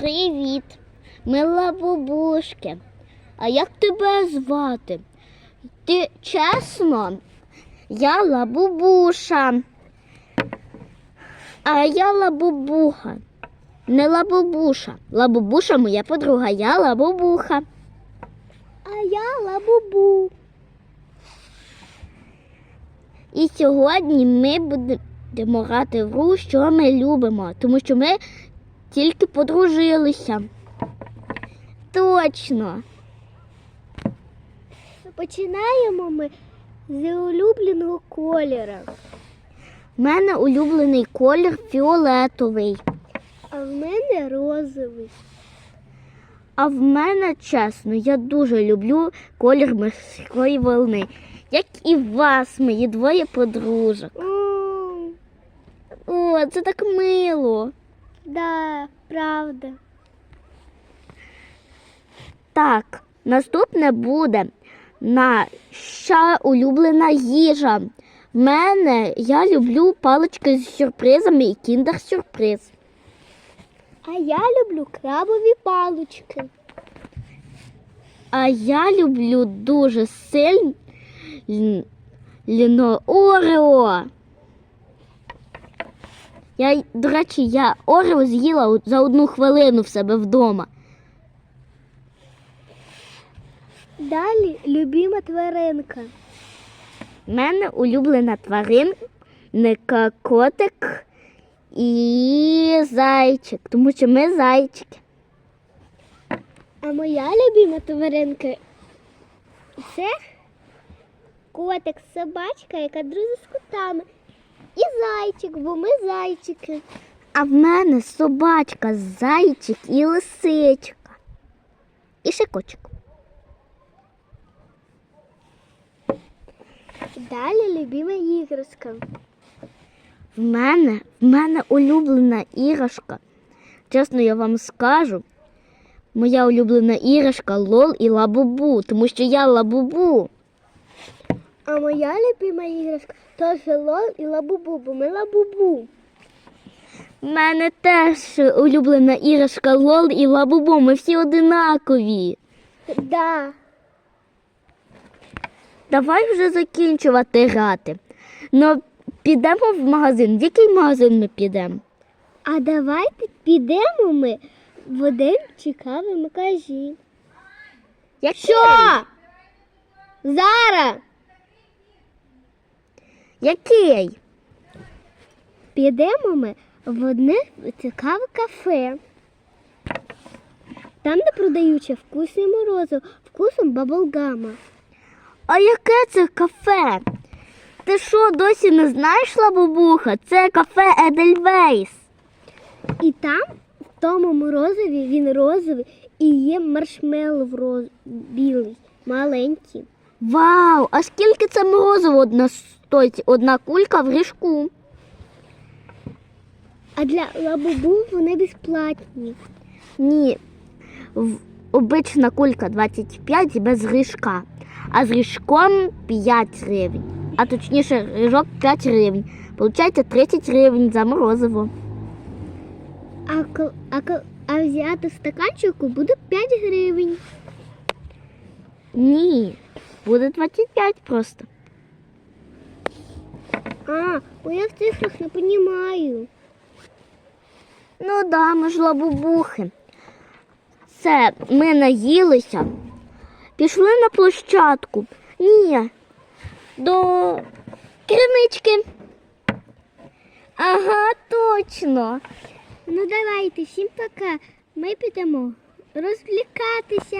Привіт, мила бабушки. А як тебе звати? Ти чесно? Я лабубуша. А я лабубуха. Не лабубуша. Лабубуша моя подруга, я лабубуха. А я лабубу. І сьогодні ми будемо грати в гру, що ми любимо, тому що ми тільки подружилися. Точно. Починаємо ми з улюбленого кольору. У мене улюблений колір фіолетовий. А в мене розовий. А в мене чесно, я дуже люблю колір морської волни, як і вас, мої двоє подружок. О, це так мило. Да, правда. Так, наступне буде наша улюблена їжа. В мене я люблю палички з сюрпризами і кіндер-сюрприз. А я люблю крабові палички. А я люблю дуже сильно Орео. Я, до речі, я Орео з'їла за одну хвилину в себе вдома. Далі любима тваринка. У мене улюблена тваринка котик і зайчик, тому що ми зайчики. А моя любима тваринка це котик, собачка, яка дружить з котами. І зайчик, бо ми зайчики. А в мене собачка, зайчик і лисичка. І ще котик. Далі любима іграшка. В мене, в мене улюблена іграшка. Чесно, я вам скажу. Моя улюблена іграшка лол і лабубу, тому що я лабубу. А моя любима іграшка теж лол і лабубу, бо ми лабубу. В мене теж улюблена іграшка лол і лабубу. Ми всі одинакові. Да. Давай вже закінчувати грати. Ну, підемо в магазин. В який магазин ми підемо? А давайте підемо ми в один цікавий магазин. Який? Що? Зараз Який? підемо ми в одне цікаве кафе. Там, де продаються вкусне морозиво, вкусом баблгама. А яке це кафе? Ти що, досі не знаєш лабубуха? Це кафе Едельвейс. І там, в тому морозиві, він розовий і є маршмеллоу білий, маленький. Вау! А скільки це морозиво одна стоїть? Одна кулька в ріжку. А для лабубу вони безплатні. Ні. Обична кулька 25 без ріжка. А з ріжком 5 гривень. А точніше, ріжок 5 гривень. Получається 30 гривень за морозиво. А, а, а взяти стаканчику буде 5 гривень. Ні. Буде 25 просто. А, бо я в цифрах не розумію. Ну да, ми ж лабубухи. Це ми наїлися. Пішли на площадку. Ні. До кермички. Ага, точно. Ну давайте, всім пока. Ми підемо розвлікатися.